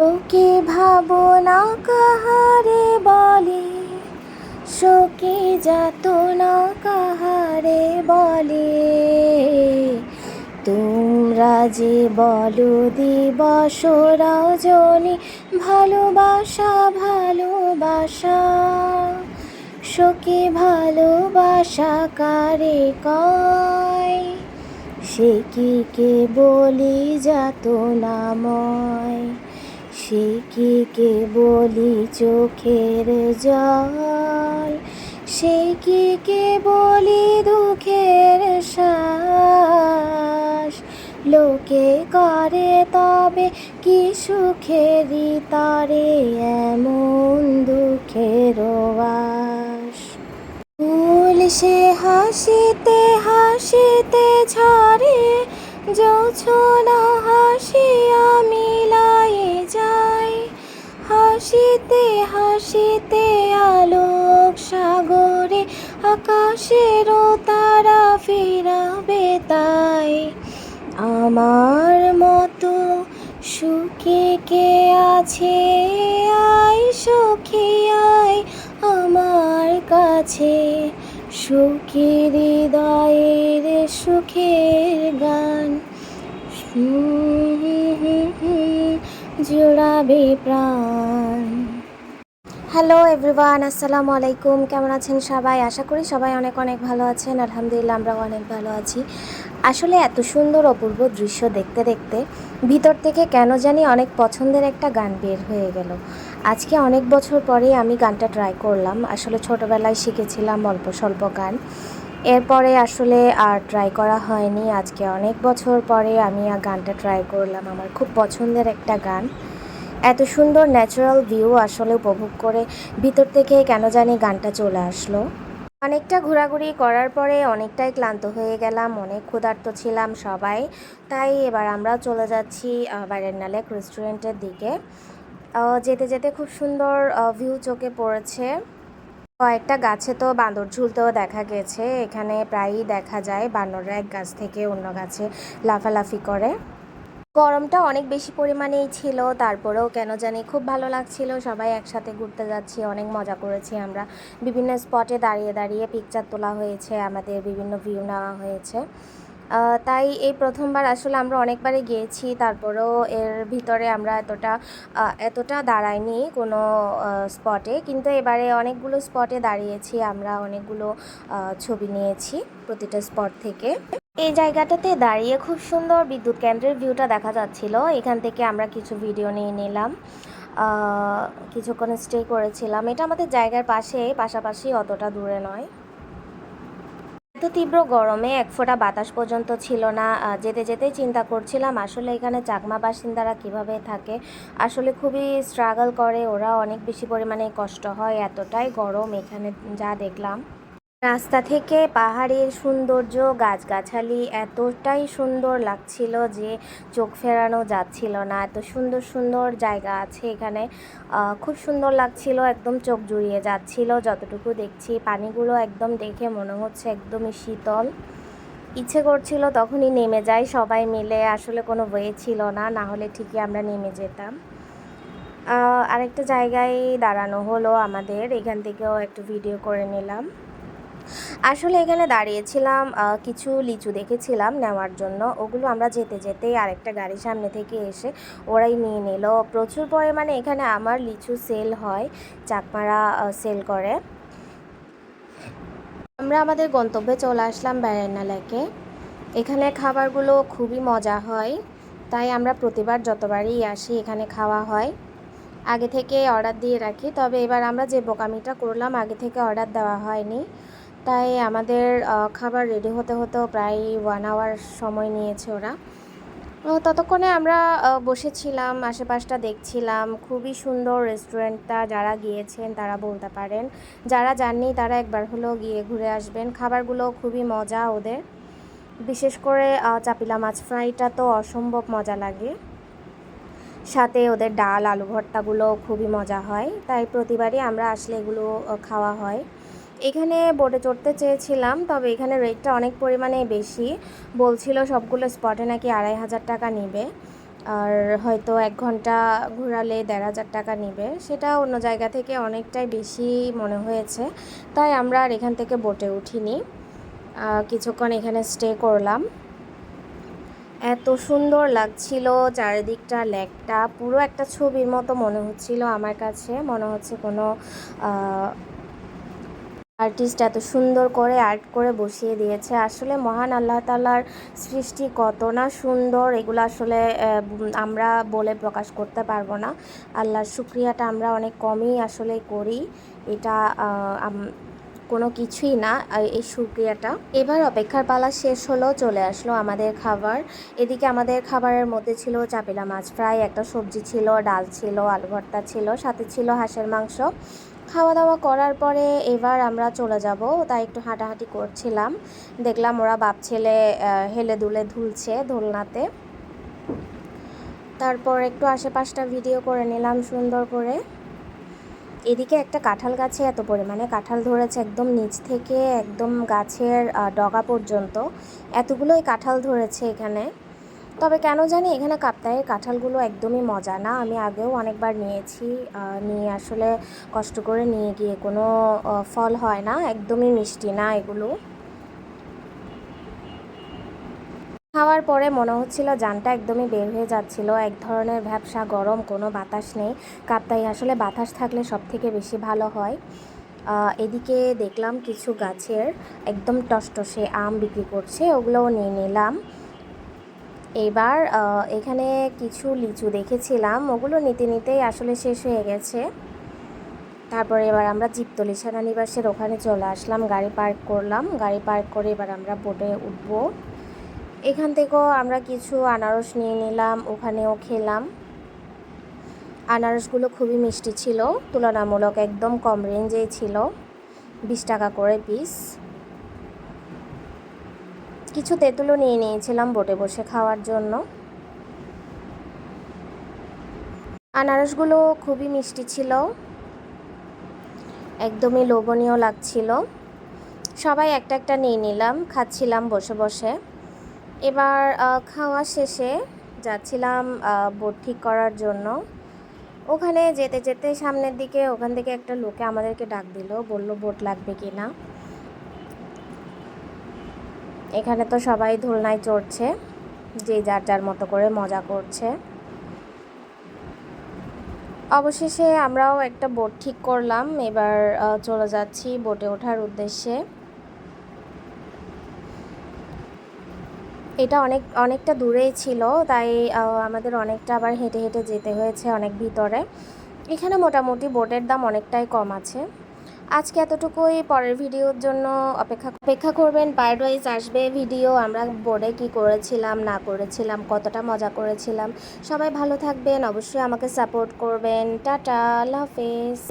শোকে ভাবনা কাহারে বলে, শোকে যাতনা কাহারে বলে। তোমরা যে বলো দিবস রজনী ভালোবাসা ভালোবাসা। শোকে ভালোবাসা কারে কয়? সে কি কে বলি যাত নাময় সে কি কে বলি চোখের জল? সে কি কে বলি দুঃখের শ্বাস? লোকে করে তবে কি সুখেরই তারে এমন দুঃখের ফুল সে হাসিতে হাসিতে ঝরে জোছনা হাসিয়া হাসিতে হাসিতে আলোক সাগরে আকাশেরও তারা ফিরাবে তাই। আমার মতো সুখে কে আছে? আয় সখী, আয় আমার কাছে। সুখের হৃদয়ের সুখের গান। জোড়াবে প্রাণ। হ্যালো এভরিওয়ান আসসালামু আলাইকুম। কেমন আছেন সবাই? আশা করি সবাই অনেক অনেক ভালো আছেন। আলহামদুলিল্লাহ, আমরাও অনেক ভালো আছি। আসলে এত সুন্দর অপূর্ব দৃশ্য দেখতে দেখতে ভিতর থেকে কেন জানি অনেক পছন্দের একটা গান বের হয়ে গেল। আজকে অনেক বছর পরে আমি গানটা ট্রাই করলাম। আসলে ছোটোবেলায় শিখেছিলাম অল্প স্বল্প গান। এরপরে আসলে আর ট্রাই করা হয়নি। আজকে অনেক বছর পরে আমি গানটা ট্রাই করলাম। আমার খুব পছন্দের একটা গান। এত সুন্দর ন্যাচারাল ভিউ আসলে উপভোগ করে ভিতর থেকে কেন জানি গানটা চলে আসলো। অনেকটা ঘোরাঘুরি করার পরে অনেকটাই ক্লান্ত হয়ে গেলাম, অনেক ক্ষুধার্ত ছিলাম সবাই। তাই এবার আমরা চলে যাচ্ছি বাইরের নালেক রেস্টুরেন্টের দিকে। যেতে যেতে খুব সুন্দর ভিউ চোখে পড়েছে। কয়েকটা গাছে তো বাঁদর ঝুলতেও দেখা গেছে। এখানে প্রায়ই দেখা যায় বানররা এক গাছ থেকে অন্য গাছে লাফালাফি করে। গরমটা অনেক বেশি পরিমাণেই ছিল, তারপরেও কেন জানি খুব ভালো লাগছিল। সবাই একসাথে ঘুরতে যাচ্ছি, অনেক মজা করেছি আমরা। বিভিন্ন স্পটে দাঁড়িয়ে দাঁড়িয়ে পিকচার তোলা হয়েছে, আমাদের বিভিন্ন ভিউ নেওয়া হয়েছে। তাই এই প্রথমবার আসলে আমরা অনেকবারই গিয়েছি, তারপরেও এর ভিতরে আমরা এতটা এতটা দাঁড়াইনি কোনো স্পটে কিন্তু এবারে অনেকগুলো স্পটে দাঁড়িয়েছি, আমরা অনেকগুলো ছবি নিয়েছি প্রতিটা স্পট থেকে। এই জায়গাটাতে দাঁড়িয়ে খুব সুন্দর বিদ্যুৎ কেন্দ্রের ভিউটা দেখা যাচ্ছিল। এখান থেকে আমরা কিছু ভিডিও নিয়ে নিলাম। কিছুক্ষণ স্টে করেছিলাম। এটা আমাদের জায়গার পাশে, পাশাপাশি অতটা দূরে নয়। এত তীব্র গরমে এক ফোঁটা বাতাস পর্যন্ত ছিল না। যেতে যেতেই চিন্তা করছিলাম, আসলে এখানে চাকমা বাসিন্দারা কীভাবে থাকে? আসলে খুবই স্ট্রাগল করে, ওরা অনেক বেশি পরিমাণে কষ্ট হয়, এতটাই গরম এখানে যা দেখলাম। রাস্তা থেকে পাহাড়ের সৌন্দর্য, গাছগাছালি এতটাই সুন্দর লাগছিল যে চোখ ফেরানো যাচ্ছিল না। এত সুন্দর সুন্দর জায়গা আছে এখানে। খুব সুন্দর লাগছিল, একদম চোখ জুড়িয়ে যাচ্ছিল। যতটুকু দেখছি, পানিগুলো একদম দেখে মনে হচ্ছে একদমই শীতল। ইচ্ছে করছিল তখনই নেমে যাই, সবাই মিলে। আসলে কোনো ওয়ে ছিল না না হলে ঠিকই আমরা নেমে যেতাম। আরেকটা জায়গায় দাঁড়ানো হলো আমাদের। এখান থেকেও একটু ভিডিও করে নিলাম। আসলে এখানে দাঁড়িয়েছিলাম কিছু লিচু দেখেছিলাম নেওয়ার জন্য। ওগুলো আমরা যেতে যেতেই আরেকটা গাড়ি সামনে থেকে এসে ওরাই নিয়ে নিল। প্রচুর পরিমাণে এখানে আমার লিচু সেল হয় চাকমারা সেল করে। আমরা আমাদের গন্তব্যে চলে আসলাম বেড়ান্না লেকে। এখানে খাবারগুলো খুবই মজা হয়, তাই আমরা প্রতিবার যতবারই আসি এখানে খাওয়া হয়। আগে থেকে অর্ডার দিয়ে রাখি, তবে এবার আমরা যে বোকামিটা করলাম, আগে থেকে অর্ডার দেওয়া হয়নি। তাই আমাদের খাবার রেডি হতে হতেও প্রায় ওয়ান আওয়ার সময় নিয়েছে ওরা। ততক্ষণে আমরা বসেছিলাম, আশেপাশটা দেখছিলাম। খুবই সুন্দর রেস্টুরেন্টটা যারা গিয়েছেন তারা বলতে পারেন। যারা যাননি তারা একবার হলেও গিয়ে ঘুরে আসবেন। খাবারগুলো খুবই মজা ওদের। বিশেষ করে চাপিলা মাছ ফ্রাইটা তো অসম্ভব মজা লাগে। সাথে ওদের ডাল আলু ভর্তাগুলো খুবই মজা হয়। তাই প্রতিবারই আমরা আসলে এগুলো খাওয়া হয়। এখানে বোটে চড়তে চেয়েছিলাম, তবে এখানে রেটটা অনেক পরিমাণে বেশি। বলছিল সবগুলো স্পটে নাকি আড়াই হাজার টাকা নেবে, আর হয়তো এক ঘণ্টা ঘোরালে দেড় হাজার টাকা নেবে। সেটা অন্য জায়গা থেকে অনেকটাই বেশি মনে হয়েছে, তাই আমরা আর এখান থেকে বোটে উঠিনি। কিছুক্ষণ এখানে স্টে করলাম। এত সুন্দর লাগছিল চারিদিকটা, লেকটা। পুরো একটা ছবির মতো মনে হচ্ছিল আমার কাছে। মনে হচ্ছে কোনো আর্টিস্ট এত সুন্দর করে আর্ট করে বসিয়ে দিয়েছে। আসলে মহান আল্লাহ তালার সৃষ্টি কত না সুন্দর, এগুলো আসলে আমরা বলে প্রকাশ করতে পারব না। আল্লাহর শুক্রিয়াটা আমরা অনেক কমই আসলে করি। এটা কোনো কিছুই না, এই শুক্রিয়াটা। এবার অপেক্ষার পালা শেষ হলো, চলে আসলো আমাদের খাবার। এদিকে আমাদের খাবারের মধ্যে ছিল চাপিলা মাছ ফ্রাই একটা সবজি ছিল, ডাল ছিল আলু ভর্তা ছিল, সাথে ছিল হাঁসের মাংস। খাওয়া দাওয়া করার পরে এবার আমরা চলে যাব। তাই একটু হাঁটাহাঁটি করছিলাম। দেখলাম ওরা বাপ ছেলে হেলে দুলে ধুলছে দোলনাতে। তারপর একটু আশেপাশটা ভিডিও করে নিলাম সুন্দর করে। এদিকে একটা কাঁঠাল গাছে এত পরিমাণে কাঁঠাল ধরেছে একদম নিচ থেকে, একদম গাছের ডগা পর্যন্ত। এতগুলোই কাঁঠাল ধরেছে এখানে। তবে কেন জানি এখানে কাপ্তায়ের কাঁঠালগুলো একদমই মজা। না, আমি আগেও অনেকবার নিয়েছি। নিয়ে আসলে কষ্ট করে নিয়ে গিয়ে কোনো ফল হয় না, একদমই মিষ্টি না এগুলো। খাওয়ার পরে মনে হচ্ছিল জানটা একদমই বের হয়ে যাচ্ছিল, এক ধরনের ভ্যাবসা গরম, কোনো বাতাস নেই। কাপ্তাই, আসলে বাতাস থাকলে সব থেকে বেশি ভালো হয়। এদিকে দেখলাম কিছু গাছের একদম টসটসে আম বিক্রি করছে, ওগুলোও নিয়ে নিলাম। এবার এখানে কিছু লিচু দেখেছিলাম। ওগুলো নিতে নিতেই আসলে শেষ হয়ে গেছে। তারপরে এবার আমরা জিপতলি সেনানিবাসের ওখানে চলে আসলাম। গাড়ি পার্ক করলাম। গাড়ি পার্ক করে এবার আমরা বোটে উঠবো। এখান থেকেও আমরা কিছু আনারস নিয়ে নিলাম, ওখানেও খেলাম। আনারসগুলো খুবই মিষ্টি ছিল, তুলনামূলক একদম কম রেঞ্জেই ছিল, বিশ টাকা করে পিস কিছু তেঁতুলও নিয়ে নিয়েছিলাম বোটে বসে খাওয়ার জন্য। আনারসগুলো খুবই মিষ্টি ছিল। একদমই লোভনীয় লাগছিল। সবাই একটা একটা নিয়ে নিলাম, খাচ্ছিলাম বসে বসে। এবার খাওয়া শেষে যাচ্ছিলাম বোট ঠিক করার জন্য। ওখানে যেতে যেতে সামনের দিকে, ওখান থেকে একটা লোকে আমাদেরকে ডাক দিল, বলল বোট লাগবে কি না এখানে তো সবাই দোলনায় চড়ছে, যে যার যার মতো করে মজা করছে। অবশেষে আমরাও একটা বোট ঠিক করলাম, এবার চলে যাচ্ছি বোটে ওঠার উদ্দেশ্যে। এটা অনেক, অনেকটা দূরেই ছিল, তাই আমাদের অনেকটা আবার হেঁটে হেঁটে যেতে হয়েছে অনেক ভিতরে। এখানে মোটামুটি বোটের দাম অনেকটাই কম আছে। আজকে এতটুকুই। পরের ভিডিওর জন্য অপেক্ষা অপেক্ষা করবেন। পার্ট ওয়াইজ আসবে ভিডিও। আমরা বোর্ডে কি করেছিলাম, না করেছিলাম, কতটা মজা করেছিলাম। সবাই ভালো থাকবেন। অবশ্যই আমাকে সাপোর্ট করবেন। টাটা, আল্লাহ হাফেজ।